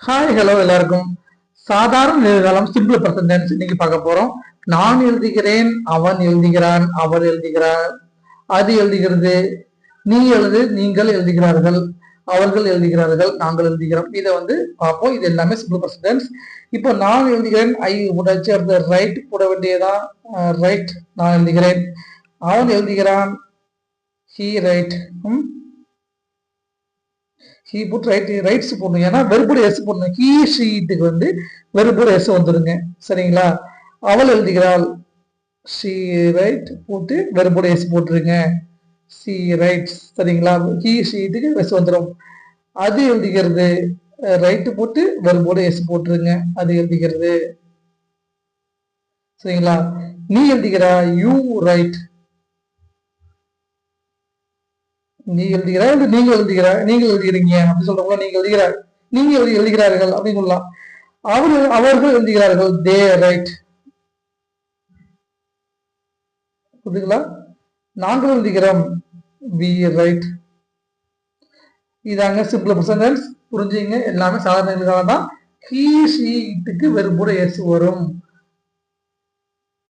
Hi hello எல்லாருக்கும். சாதாரண நிகழ்காலம் சிம்பிள் பர்சன்டென்ஸ் இன்னைக்கு பார்க்க போறோம். நான் எழுதுகிறேன் அவன் எழுதுகிறான் அவர் எழுதுகிறார் அது எழுதுகிறது நீ எழுது நீங்கள் எழுதுகிறார்கள் அவர்கள் எழுதுகிறார்கள் நாங்கள் எழுதுகிறோம். இதை வந்து பார்ப்போம். இது எல்லாமே சிம்பிள் பர்சன்டென்ஸ் இப்போ நான் எழுதுகிறேன் ஐ உடச்சு அடுத்த ரைட் போட வேண்டியதான் ரைட் நான் எழுதுகிறேன். அவன் எழுதுகிறான் ஹீ ரைட் ம்? ஹீ புட் ரைட் ரைட்ஸ் போடணும். ஏன்னா வெறுப்புடைய எஸ் போடணும். ஹீ ஷீட்டுக்கு வந்து வெறுப்புடைய எஸ் வந்துடுங்க சரிங்களா? அவள் எழுதுகிறாள். ஷீ ரைட் போட்டு வெறுப்புடைய எஸ் போட்டுருங்க. சி ரைட்ஸ் சரிங்களா? ஹீ ஷீட்டுக்கு எஸ் வந்துடும் அது எழுதுகிறது. ரைட்டு போட்டு வெறுப்போட எஸ் போட்டுருங்க. அது எழுதுகிறது. சரிங்களா? நீ எழுதுகிறா யூ ரைட் நீ எழுதுகிறாய் என்று நீங்கள் எழுதுகிறாய் நீங்கள் எழுதுகிறீங்க. அப்படின்னு சொல்றவங்க நீங்க எழுதுகிறார். நீங்க எழுதி எழுதுகிறார்கள் அப்படின்னு சொல்லலாம். அவர் அவர்கள் எழுதுகிறார்கள். தே ரைட் புரியுதுங்களா? நாங்கள் எழுதுகிறோம். வி ரைட் இதாங்க சிம்பிள் பர்சன்டென்ஸ் புரிஞ்சுங்க. எல்லாமே சாதாரண தான் ஹீ ஷீட்டுக்கு வெறுப்புட எஸ் வரும்.